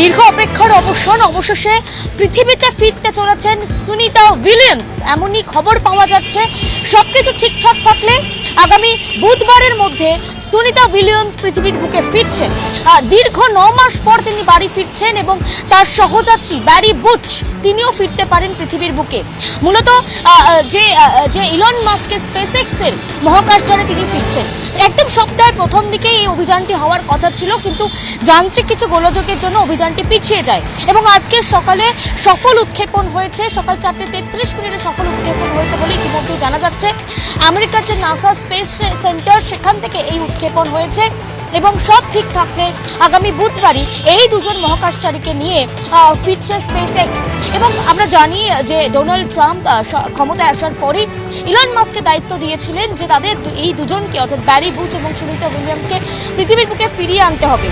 দীর্ঘ অপেক্ষার অবসান, অবশেষে পৃথিবীতে ফিরতে চলেছেন সুনিতা উইলিয়ামস। এমনই খবর পাওয়া যাচ্ছে। সবকিছু ঠিকঠাক থাকলে আগামী বুধবারের মধ্যে সুনিতা উইলিয়ামস পৃথিবীর বুকে ফিরছেন। দীর্ঘ ন মাস পর তিনি বাড়ি ফিরছেন এবং তার সহযাত্রী ব্যারি বুচ, তিনিও ফিরতে পারেন পৃথিবীর বুকে। মূলত যে যে ইলন মাস্কের স্পেসএক্সের মহাকাশযানে তিনি ফিরছেন। একদম সপ্তাহের প্রথম দিকে এই অভিযানটি হওয়ার কথা ছিল, কিন্তু যান্ত্রিক কিছু গোলযোগের জন্য অভিযানটি পিছিয়ে যায়। এবং আজকে সকালে সফল উৎক্ষেপণ হয়েছে, সকাল চারটে তেত্রিশ মিনিটে সফল উৎক্ষেপণ হয়েছে বলে ইতিমধ্যে জানা যাচ্ছে। আমেরিকার যে নাসা স্পেস সেন্টার, সেখান থেকে এই উৎক্ষেপণ হয়েছে। এবং সব ঠিক থাকলে আগামী বুধবারই এই দুজন মহাকাশচারীকে নিয়ে আহ, স্পেস এক্স এবং আমরা জানি যে ডোনাল্ড ট্রাম্প ক্ষমতায় আসার পরই ইলন মাস্ককে দায়িত্ব দিয়েছিলেন যে তাদের এই দুজনকে অর্থাৎ ব্যারি বুচ এবং সুনিতা উইলিয়ামসকে পৃথিবীর বুকে ফিরিয়ে আনতে হবে।